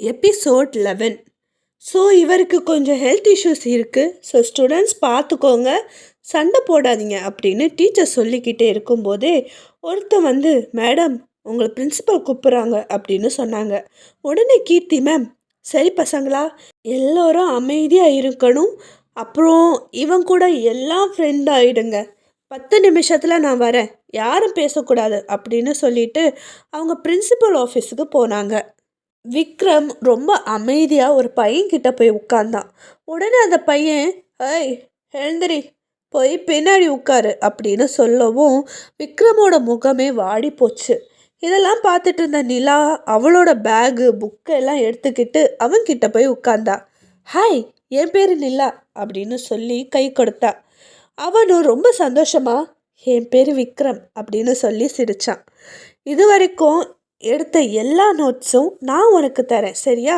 Episode eleven so இவருக்கு கொஞ்சம் health issues இருக்குது ஸோ ஸ்டூடெண்ட்ஸ் பார்த்துக்கோங்க. சண்டை போடாதீங்க அப்படின்னு டீச்சர் சொல்லிக்கிட்டே இருக்கும்போதே ஒருத்தன் வந்து மேடம் உங்களை பிரின்சிபல் கூப்பிட்றாங்க அப்படின்னு சொன்னாங்க. உடனே கீர்த்தி மேம் சரி பசங்களா எல்லோரும் அமைதியாக இருக்கணும். அப்புறம் இவன் கூட எல்லாம் ஃப்ரெண்ட் ஆகிடுங்க பத்து நிமிஷத்தில் நான் வரேன். யாரும் பேசக்கூடாது அப்படின்னு சொல்லிட்டு அவங்க பிரின்சிபல் ஆஃபீஸுக்கு போனாங்க. விக்ரம் ரொம்ப அமைதியாக ஒரு பையன்கிட்ட போய் உட்கார்ந்தான் உடனே அந்த பையன் ஏய் எழுந்திரி போய் பின்னாடி உட்காரு அப்படின்னு சொல்லவும் விக்ரமோட முகமே வாடி போச்சு. இதெல்லாம் பார்த்துட்டு இருந்த நிலா அவளோட பேகு புக்கு எல்லாம் எடுத்துக்கிட்டு அவன்கிட்ட போய் உட்கார்ந்தா ஹாய் என் பேர் நிலா அப்படின்னு சொல்லி கை கொடுத்தா. அவனும் ரொம்ப சந்தோஷமா என் பேர் விக்ரம் அப்படின்னு சொல்லி சிரித்தான் இது வரைக்கும் எடுத்த எல்லா நோட்ஸும் நான் உனக்கு தரேன் சரியா?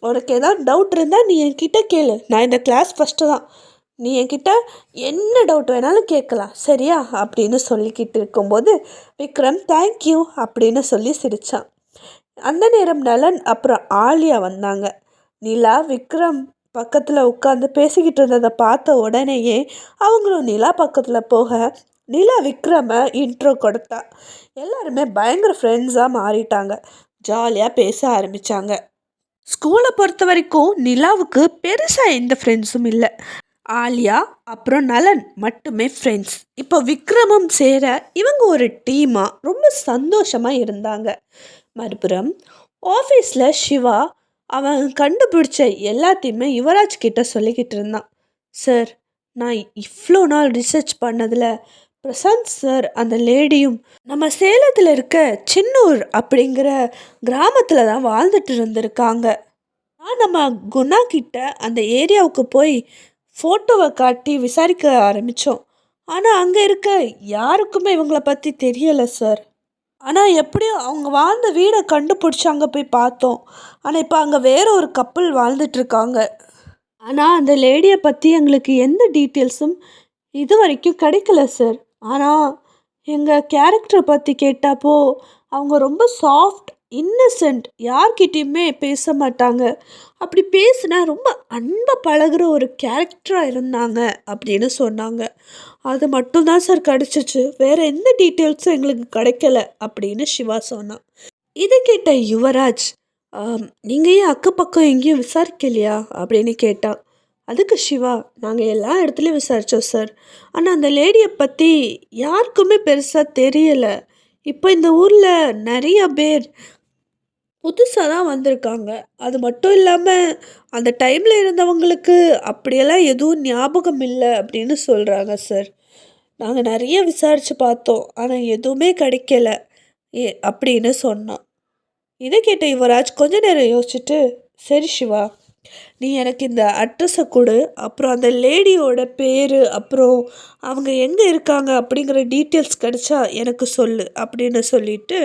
உனக்கு ஏதாவது டவுட் இருந்தால் நீ என்கிட்ட கேளு. நான் இந்த கிளாஸ் ஃபஸ்ட்டு தான். நீ என்கிட்ட என்ன டவுட் வேணாலும் கேட்கலாம் சரியா? அப்படின்னு சொல்லிக்கிட்டு இருக்கும்போது விக்ரம் தேங்க்யூ அப்படின்னு சொல்லி சிரித்தான் அந்த நேரம் நலன் அப்புறம் ஆலியா வந்தாங்க. நிலா விக்ரம் பக்கத்தில் உட்காந்து பேசிக்கிட்டு இருந்ததை பார்த்த உடனேயே அவங்களும் நிலா பக்கத்தில் போக நிலா விக்ரம இன்ட்ரோ கொடுத்தா. எல்லாருமே பயங்கர ஃப்ரெண்ட்ஸாக மாறிட்டாங்க. ஜாலியாக பேச ஆரம்பித்தாங்க ஸ்கூலை பொறுத்த வரைக்கும் நிலாவுக்கு பெருசாக எந்த ஃப்ரெண்ட்ஸும் இல்லை. ஆலியா அப்புறம் நலன் மட்டுமே ஃப்ரெண்ட்ஸ் இப்போ விக்ரமும் சேர இவங்க ஒரு டீமாக ரொம்ப சந்தோஷமாக இருந்தாங்க. மறுபுறம் ஆஃபீஸில் சிவா அவன் கண்டுபிடிச்ச எல்லாத்தையுமே யுவராஜ் கிட்ட சொல்லிக்கிட்டு இருந்தான். சார் நான் இவ்வளோ நாள் ரிசர்ச் பண்ணதில் பிரசாந்த் சார் அந்த லேடியும் நம்ம சேலத்தில் இருக்க சின்னூர் அப்படிங்கிற கிராமத்தில் தான் வாழ்ந்துட்டு இருந்திருக்காங்க. நான் நம்ம குணா கிட்ட அந்த ஏரியாவுக்கு போய் ஃபோட்டோவை காட்டி விசாரிக்க ஆரம்பித்தோம் ஆனால் அங்கே இருக்க யாருக்குமே இவங்களை பற்றி தெரியலை சார். ஆனால் எப்படியும் அவங்க வாழ்ந்த வீடை கண்டுபிடிச்சி அங்கே போய் பார்த்தோம். ஆனால் இப்போ அங்கே வேற ஒரு கப்பல் வாழ்ந்துட்டுருக்காங்க ஆனால் அந்த லேடியை பற்றி எங்களுக்கு எந்த டீட்டெயில்ஸும் இது வரைக்கும் கிடைக்கல சார். ஆனால் எங்கள் கேரக்டரை பற்றி கேட்டப்போ அவங்க ரொம்ப சாஃப்ட் இன்னசென்ட் யார்கிட்டேயுமே பேச மாட்டாங்க. அப்படி பேசினா ரொம்ப அன்பை பழகுற ஒரு கேரக்டராக இருந்தாங்க அப்படின்னு சொன்னாங்க. அது மட்டும்தான் சார் கிடச்சிச்சு. வேறு எந்த டீட்டெயில்ஸும் எங்களுக்கு கிடைக்கல அப்படின்னு சிவா சொன்னான். இதை கேட்ட யுவராஜ் நீங்கள் ஏன் அக்கப்பக்கம் எங்கேயும் விசாரிக்கலையா? அப்படின்னு கேட்டான். அதுக்கு சிவா. நாங்கள் எல்லா இடத்துலையும் விசாரித்தோம் சார் ஆனால் அந்த லேடியை பற்றி யாருக்குமே பெருசாக தெரியலை. இப்போ இந்த ஊரில் நிறைய பேர் புதுசாக தான் வந்திருக்காங்க. அது மட்டும் இல்லாமல் அந்த டைமில் இருந்தவங்களுக்கு அப்படியெல்லாம் எதுவும் ஞாபகம் இல்லை அப்படின்னு சொல்கிறாங்க சார் நாங்கள் நிறைய விசாரித்து பார்த்தோம். ஆனால் எதுவுமே கிடைக்கல. ஏ அப்படின்னு சொன்னான். இதை கேட்ட யுவராஜ் கொஞ்ச நேரம் யோசிச்சுட்டு சரி சிவா. நீ எனக்கு இந்த அட்ரஸை கொடு அப்புறம் அந்த லேடியோட பேர் அப்புறம் அவங்க எங்கே இருக்காங்க அப்படிங்கிற டீட்டெயில்ஸ் கிடச்சா எனக்கு சொல்லு அப்படின்னு சொல்லிட்டு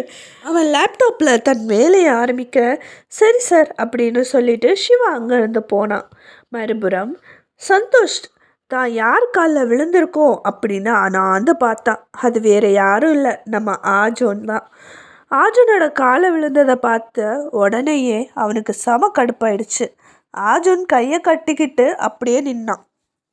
அவன் லேப்டாப்பில் தன் வேலையை ஆரம்பிக்க சரி சார் அப்படின்னு சொல்லிட்டு சிவா அங்கேருந்து போனான் மறுபுறம் சந்தோஷ் தான் யார் காலில் விழுந்திருக்கோம்? அப்படின்னு அனாந்து வந்து பார்த்தான் அது வேறு யாரும் இல்லை நம்ம ஆஜோன் தான். ஆஜனோட காலை விழுந்ததை பார்த்த உடனேயே அவனுக்கு சம கடுப்பாயிடுச்சு. ஆஜுன் கையை கட்டிக்கிட்டு அப்படியே நின்னான்.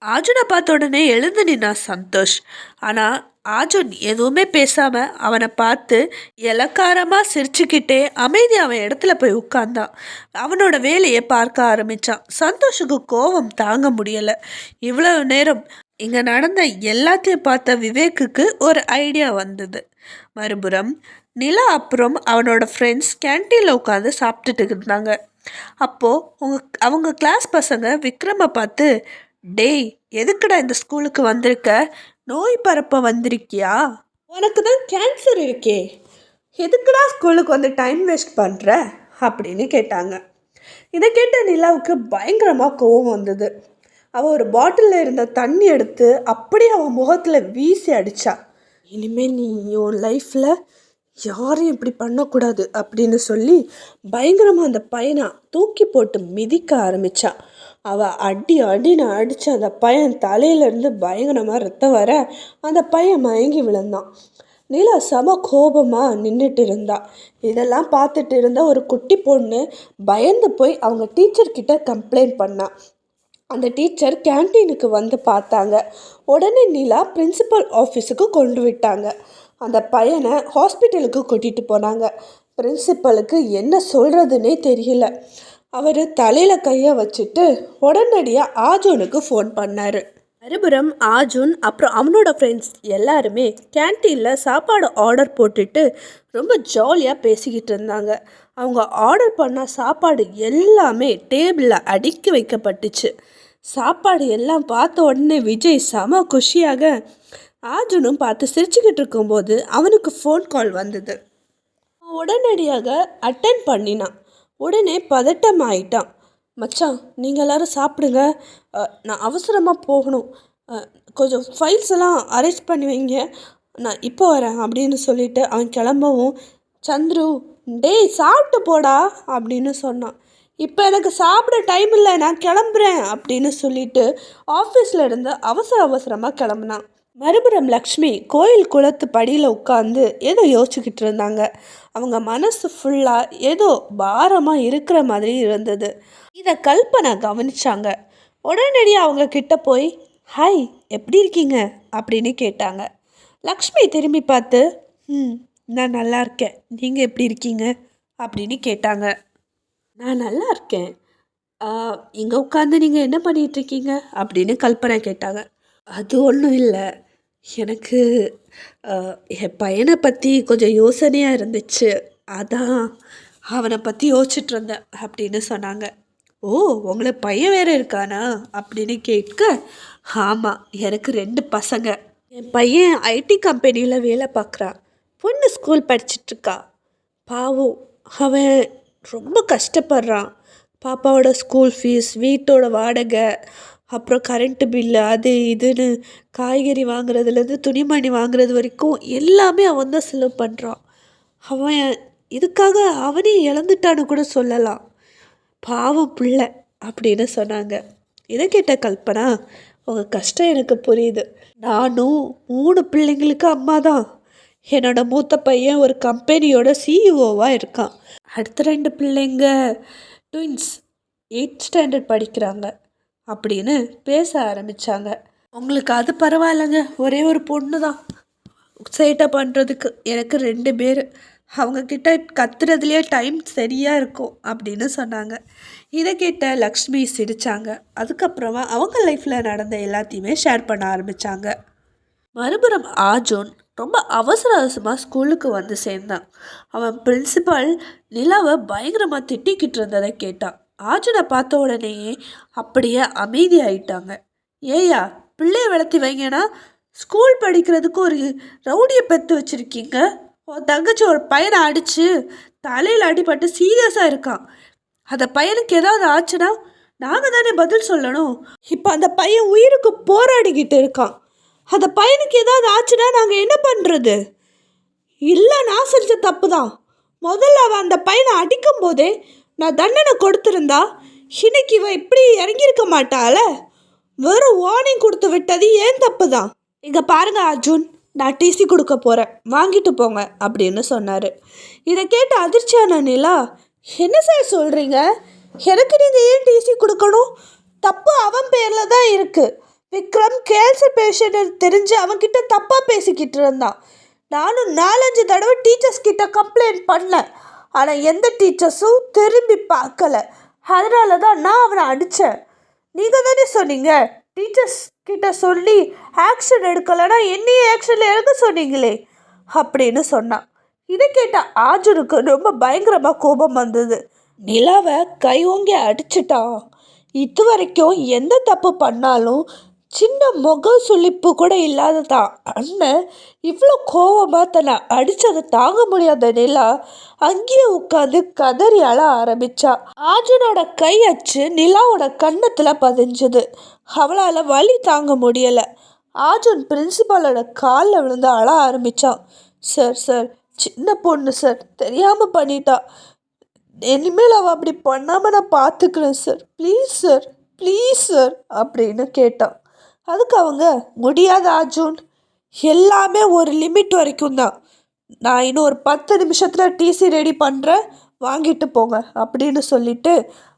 ஆஜுனை பார்த்த உடனே எழுந்து நின்னான் சந்தோஷ். ஆனால் ஆஜுன் எதுவுமே பேசாமல் அவனை பார்த்து இலக்காரமாக சிரிச்சுக்கிட்டே அமைதி அவன் இடத்துல போய் உட்கார்ந்தான். அவனோட வேலையை பார்க்க ஆரம்பித்தான் சந்தோஷுக்கு கோபம் தாங்க முடியலை. இவ்வளோ நேரம் இங்கே நடந்த எல்லாத்தையும் பார்த்த விவேக்குக்கு ஒரு ஐடியா வந்தது. மறுபுறம் நிலா அப்புறம் அவனோட ஃப்ரெண்ட்ஸ் கேன்டீனில் உட்காந்து சாப்பிட்டுட்டு இருந்தாங்க. அப்போது உங்கள் அவங்க கிளாஸ் பசங்க விக்ரமை பார்த்து டேய் எதுக்குடா இந்த ஸ்கூலுக்கு வந்திருக்க? நோய் பரப்ப வந்திருக்கியா? உனக்கு தான் கேன்சர் இருக்கே. எதுக்குடா ஸ்கூலுக்கு வந்து டைம் வேஸ்ட் பண்ணுற அப்படின்னு கேட்டாங்க. இதை கேட்ட நிலாவுக்கு பயங்கரமாக கோவம் வந்தது. அவள் ஒரு பாட்டிலில் இருந்த தண்ணி எடுத்து அப்படியே அவன் முகத்தில் வீசி அடித்தா இனிமேல் நீ உன் லைஃப்பில் யாரையும் இப்படி பண்ணக்கூடாது அப்படின்னு சொல்லி பயங்கரமாக அந்த பையனை தூக்கி போட்டு மிதிக்க ஆரம்பித்தா அவள் அடி அடின்னு அடித்து அந்த பையன் தலையிலேருந்து பயங்கரமாக ரத்தம் வர அந்த பையன் மயங்கி விழுந்தான். நிலா செம கோபமாக நின்றுட்டு இருந்தா. இதெல்லாம் பார்த்துட்டு இருந்த ஒரு குட்டி பொண்ணு பயந்து போய் அவங்க டீச்சர்கிட்ட கம்ப்ளைண்ட் பண்ணா. அந்த டீச்சர் கேன்டீனுக்கு வந்து பார்த்தாங்க. உடனே நிலா பிரின்சிபல் ஆஃபீஸுக்கு கொண்டு விட்டாங்க. அந்த பையனை ஹாஸ்பிட்டலுக்கு கூட்டிகிட்டு போனாங்க. பிரின்சிபலுக்கு என்ன சொல்கிறதுனே தெரியல. அவர் தலையில் கையை வச்சுட்டு உடனடியாக ஆஜூனுக்கு ஃபோன் பண்ணார். மறுபுறம் ஆஜுன் அப்புறம் அவனோட ஃப்ரெண்ட்ஸ் எல்லாருமே கேன்டீனில் சாப்பாடு ஆர்டர் போட்டுட்டு ரொம்ப ஜாலியாக பேசிக்கிட்டு இருந்தாங்க. அவங்க ஆர்டர் பண்ண சாப்பாடு எல்லாமே டேபிளில் அடுக்கி வைக்கப்பட்டுச்சு. சாப்பாடு எல்லாம் பார்த்த உடனே விஜய் செம குஷியாக ஆஜுனும் பார்த்து சிரிச்சுக்கிட்டு இருக்கும்போது அவனுக்கு ஃபோன் கால் வந்தது. உடனடியாக அட்டன் பண்ணினான். உடனே பதட்டம் ஆயிட்டான் மச்சான் நீங்கள் எல்லோரும் சாப்பிடுங்க. நான் அவசரமாக போகணும். கொஞ்சம் ஃபைல்ஸ் எல்லாம் அரேஞ்ச் பண்ணி வைங்க. நான் இப்போ வரேன் அப்படின்னு சொல்லிட்டு அவன் கிளம்பவும் சந்துரு டேய் சாப்பிட்டு போடா அப்படின்னு சொன்னான். இப்போ எனக்கு சாப்பிட டைம் இல்லை நான் கிளம்புறேன் அப்படின்னு சொல்லிட்டு ஆஃபீஸில் இருந்து அவசர அவசரமாக கிளம்புனான். மறுபுறம் லக்ஷ்மி கோயில் குளத்து படியில் உட்காந்து ஏதோ யோசிச்சுக்கிட்டு இருந்தாங்க. அவங்க மனசு ஃபுல்லாக ஏதோ பாரமாக இருக்கிற மாதிரி இருந்தது. இதை கல்பனை கவனிச்சாங்க. உடனடியாக அவங்க கிட்ட போய் ஹாய் எப்படி இருக்கீங்க? அப்படின்னு கேட்டாங்க. லக்ஷ்மி திரும்பி பார்த்து ம் நான் நல்லா இருக்கேன். நீங்கள் எப்படி இருக்கீங்க? அப்படின்னு கேட்டாங்க. நான் நல்லா இருக்கேன். இங்கே உட்காந்து நீங்கள் என்ன பண்ணிகிட்ருக்கீங்க அப்படின்னு கல்பனை கேட்டாங்க. அது ஒன்றும் இல்லை. எனக்கு என் பையனை பற்றி கொஞ்சம் யோசனையாக இருந்துச்சு. அதான் அவனை பற்றி யோசிச்சுட்டு இருந்தேன் அப்படின்னு சொன்னாங்க. ஓ உங்களை பையன் வேறு இருக்கானா? அப்படின்னு கேட்க ஆமாம் எனக்கு ரெண்டு பசங்க. என் பையன் ஐடி கம்பெனியில் வேலை பார்க்குறான் பொண்ணு ஸ்கூல் படிச்சிட்ருக்கா. பாவம் அவன் ரொம்ப கஷ்டப்படுறான். பாப்பாவோட ஸ்கூல் ஃபீஸ் வீட்டோட வாடகை அப்புறம் கரண்ட்டு பில்லு அது இதுன்னு காய்கறி வாங்குறதுலேருந்து துணிமணி வாங்குறது வரைக்கும் எல்லாமே அவன் தான் செலவு பண்ணுறான் அவன் இதுக்காக அவனே இழந்துட்டான்னு கூட சொல்லலாம். பாவம் பிள்ளை அப்படின்னு சொன்னாங்க. இதை கேட்ட கல்பனா உங்கள் கஷ்டம் எனக்கு புரியுது. நானும் மூணு பிள்ளைங்களுக்கு அம்மா தான் என்னோட மூத்த பையன் ஒரு கம்பெனியோட சிஇஓவாக இருக்கான். அடுத்த ரெண்டு பிள்ளைங்க ட்வின்ஸ் எயிட் ஸ்டாண்டர்ட் படிக்கிறாங்க. அப்படின்னு பேச ஆரம்பித்தாங்க உங்களுக்கு அது பரவாயில்லைங்க. ஒரே ஒரு பொண்ணு தான் சேட்டை பண்ணுறதுக்கு எனக்கு ரெண்டு பேர். அவங்கக்கிட்ட கத்துறதுலேயே டைம் சரியாக இருக்கும் அப்படின்னு சொன்னாங்க. இதை கேட்ட லக்ஷ்மி சிரித்தாங்க அதுக்கப்புறமா அவங்க லைஃப்பில் நடந்த எல்லாத்தையுமே ஷேர் பண்ண ஆரம்பித்தாங்க மறுபுறம் ஆஜோன் ரொம்ப அவசர அவசரமாக ஸ்கூலுக்கு வந்து சேர்ந்தான். அவன் பிரின்சிபால் நிலாவை பயங்கரமாக திட்டிக்கிட்டு இருந்ததை கேட்டான். ஆஜனை பார்த்த உடனேயே அப்படியே அமைதியாயிட்டாங்க. ஏயா பிள்ளைய வளர்த்தி வைங்கன்னா ஸ்கூல் படிக்கிறதுக்கு ஒரு ரவுடியை பெற்று வச்சுருக்கீங்க. உன் தங்கச்சி ஒரு பையனை அடித்து தலையில் அடிபட்டு சீரியஸாக இருக்கான். அந்த பையனுக்கு ஏதாவது ஆச்சுன்னா நாங்கள் தானே பதில் சொல்லணும். இப்போ அந்த பையன் உயிருக்கு போராடிக்கிட்டு இருக்கான். அந்த பையனுக்கு ஏதாவது ஆச்சுன்னா நாங்கள் என்ன பண்ணுறது இல்லை நான் செஞ்ச தப்பு தான். முதல்ல அவன் அந்த பையனை அடிக்கும் போதே நான் தண்டனை கொடுத்துருந்தா இன்னைக்கு இவன் இப்படி இறங்கியிருக்க மாட்டாள? வெறும் வார்னிங் கொடுத்து விட்டது ஏன் தப்பு தான் இங்கே பாருங்க அர்ஜுன் நான் டிசி கொடுக்க போகிறேன் வாங்கிட்டு போங்க அப்படின்னு சொன்னார். இதை கேட்டு அதிர்ச்சியான நிலா என்ன சார் சொல்கிறீங்க எனக்கு நீங்கள் ஏன் டிசி கொடுக்கணும்? தப்பு அவன் பேரில் தான் இருக்குது விக்ரம் கேன்சர் பேஷண்ட் தெரிஞ்சு அவன்கிட்ட தப்பாக பேசிக்கிட்டு இருந்தான். நானும் நாலஞ்சு தடவை டீச்சர்ஸ் கிட்ட கம்ப்ளைண்ட் பண்ணேன். ஆனால் எந்த டீச்சர்ஸும் திரும்பி பார்க்கல. அதனால தான் நான் அவனை அடித்தேன் நீங்கள் தானே சொன்னீங்க? டீச்சர்ஸ் கிட்ட சொல்லி ஆக்ஷன் எடுக்கலைன்னா என்னையே ஆக்ஷனில் எடுக்க சொன்னீங்களே? அப்படின்னு சொன்னான். இதை கேட்ட ஆஜனுக்கு ரொம்ப பயங்கரமாக கோபம் வந்தது. நிலாவை கை ஓங்கி அடிச்சிட்டான். இது வரைக்கும் எந்த தப்பு பண்ணாலும் சின்ன முக சுளிப்பு கூட இல்லாததான் அண்ணன் இவ்வளோ கோவமாக தன்னை அடித்ததை தாங்க முடியாத நிலா அங்கேயே உட்காந்து கதறி அழ ஆரம்பித்தா ஆஜனோட கை அச்சு நிலாவோட கன்னத்தில் பதிஞ்சது. அவளால் வலி தாங்க முடியலை. ஆஜன் பிரின்சிபாலோட காலில் விழுந்து அழ ஆரம்பித்தான் சார் சார் சின்ன பொண்ணு சார் தெரியாமல் பண்ணிட்டா. இனிமேல் அவள் அப்படி பண்ணாமல் நான் பார்த்துக்கிறேன் sir. Please sir please sir அப்படின்னு கேட்டான் அதுக்கு அவங்க முடியாது அர்ஜுன் எல்லாமே ஒரு லிமிட் வரைக்கும் தான். நான் இன்னும் ஒரு பத்து நிமிஷத்தில் டிசி ரெடி பண்ணுறேன் வாங்கிட்டு போங்க அப்படின்னு சொல்லிட்டு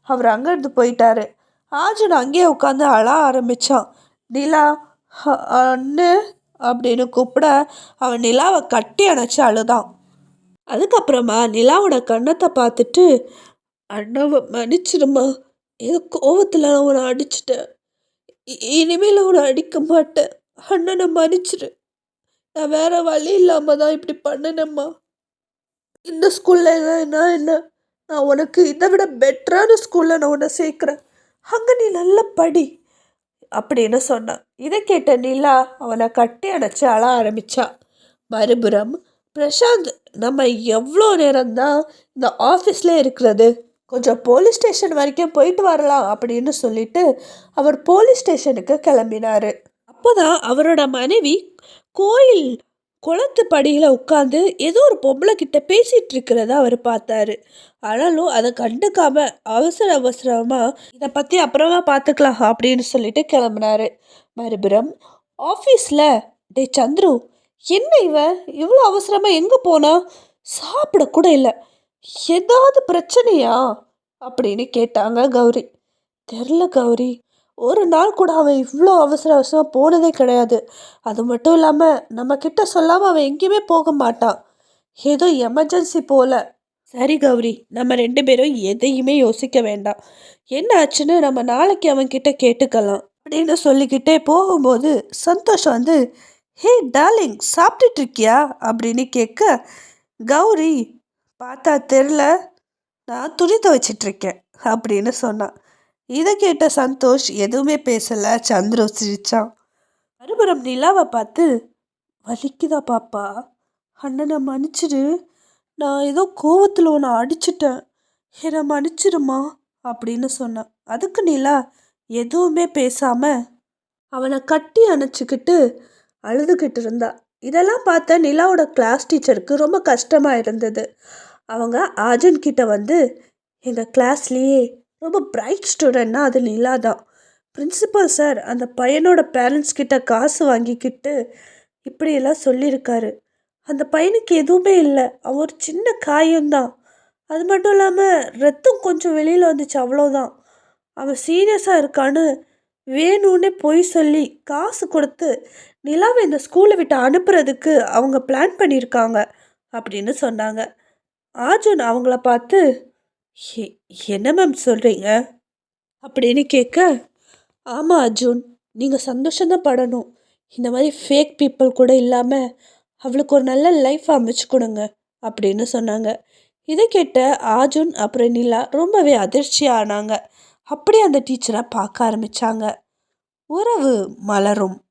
அவர் அங்கேருந்து போயிட்டாரு. ஆஜன் அங்கேயே உட்காந்து அழ ஆரம்பித்தான் நிலா அண்ணு அப்படின்னு கூப்பிட அவன் நிலாவை கட்டி அணைச்சி அழுதான். அதுக்கப்புறமா நிலாவோட கண்ணத்தை பார்த்துட்டு அண்ணாவை மன்னிச்சிடுமா ஏதோ கோவத்தில் நான் உன்னை அடிச்சிட்டேன். இனிமேல் அவனை அடிக்க மாட்டேன். அண்ணனை மன்னிச்சிரு. நான் வேறு வழி இல்லாமல் தான் இப்படி பண்ணினேம்மா இந்த ஸ்கூலில் என்ன என்ன நான் உனக்கு இதை விட பெட்டரான ஸ்கூலில் நான் உன்னை சேர்க்குறேன். அங்கே நீ நல்லா படி. அப்படின்னு சொன்னான் இதை கேட்ட நிலா அவனை கட்டி அணைச்சி அழ ஆரம்பிச்சா. மறுபுறம் பிரசாந்த் நம்ம எவ்வளோ நேரம்தான் இந்த ஆஃபீஸில் இருக்கிறது? கொஞ்சம் போலீஸ் ஸ்டேஷன் வரைக்கும் போயிட்டு வரலாம் அப்படின்னு சொல்லிட்டு அவர் போலீஸ் ஸ்டேஷனுக்கு கிளம்பினாரு. அப்போதான் அவரோட மனைவி கோயில் குளத்து படியில் உட்காந்து ஏதோ ஒரு பொம்பளை கிட்ட பேசிகிட்டு இருக்கிறத அவர் பார்த்தாரு. ஆனாலும் அதை கண்டுக்காம அவசர அவசரமாக இதை பற்றி அப்புறமா பார்த்துக்கலாம் அப்படின்னு சொல்லிட்டு கிளம்புனாரு. மறுபுறம் ஆஃபீஸில் டே சந்துரு என்ன இவன்? இவ்வளோ அவசரமாக எங்கே போனா? சாப்பிடக்கூட இல்லை. ஏதாவது பிரச்சனையா? அப்படின்னு கேட்டாங்க கௌரி. தெரில கௌரி. ஒரு நாள் கூட அவன் இவ்வளோ அவசர அவசரமாக போனதே கிடையாது. அது மட்டும் இல்லாமல் நம்ம கிட்ட சொல்லாமல் அவன் எங்கேயுமே போக மாட்டான். ஏதோ எமர்ஜென்சி போல. சரி கௌரி நம்ம ரெண்டு பேரும் எதையுமே யோசிக்க வேண்டாம். என்ன ஆச்சுன்னு நம்ம நாளைக்கு அவன்கிட்ட கேட்டுக்கலாம். அப்படின்னு சொல்லிக்கிட்டே போகும்போது சந்தோஷ் வந்து ஹே டார்லிங் சாப்பிட்டுட்டு இருக்கியா? அப்படின்னு கேட்க கௌரி பார்த்தா தெரில. நான் துணி துவைச்சிட்ருக்கேன் அப்படின்னு சொன்னான். இதை கேட்ட சந்தோஷ் எதுவுமே பேசலை. சந்துரு சிரித்தான் மறுபுறம் நிலாவை பார்த்து வலிக்குதா பாப்பா? அண்ணனை மன்னிச்சிடு நான் ஏதோ கோவத்தில் உன்னை அடிச்சிட்டேன். என்னை மன்னிச்சிடுமா அப்படின்னு சொன்னான். அதுக்கு நிலா எதுவுமே பேசாம அவனை கட்டி அணைச்சிக்கிட்டு அழுதுகிட்டு இருந்தா. இதெல்லாம் பார்த்த நிலாவோட கிளாஸ் டீச்சருக்கு ரொம்ப கஷ்டமாக இருந்தது. அவங்க ஆஜன் கிட்ட வந்து எங்கள் கிளாஸ்லேயே ரொம்ப பிரைட் ஸ்டூடெண்ட்னா அது நிலா தான். பிரின்சிபல் சார் அந்த பையனோட பேரண்ட்ஸ் கிட்ட காசு வாங்கிக்கிட்டு இப்படியெல்லாம் சொல்லியிருக்காரு. அந்த பையனுக்கு எதுவுமே இல்லை. அவன் ஒரு சின்ன காயம்தான் அது மட்டும் இல்லாமல் ரத்தம் கொஞ்சம் வெளியில் வந்துச்சு அவ்வளோதான் அவன் சீரியஸாக இருக்கான்னு வேணும்னே பொய் சொல்லி காசு கொடுத்து நிலாவை இந்த ஸ்கூலை விட்டு அனுப்புறதுக்கு அவங்க பிளான் பண்ணியிருக்காங்க அப்படின்னு சொன்னாங்க. ஆஜுன் அவங்கள பார்த்து என்ன மேம் சொல்கிறீங்க அப்படின்னு கேட்க ஆமாம் அர்ஜுன் நீங்கள் சந்தோஷம்தான் படணும். இந்த மாதிரி ஃபேக் பீப்புள் கூட இல்லாமல் அவளுக்கு ஒரு நல்ல லைஃப் அமைச்சு கொடுங்க அப்படின்னு சொன்னாங்க. இதை கேட்ட ஆஜுன் அப்புறம் நிலா ரொம்பவே அதிர்ச்சி ஆனாங்க. அப்படியே அந்த டீச்சரை பார்க்க ஆரம்பித்தாங்க உறவு மலரும்.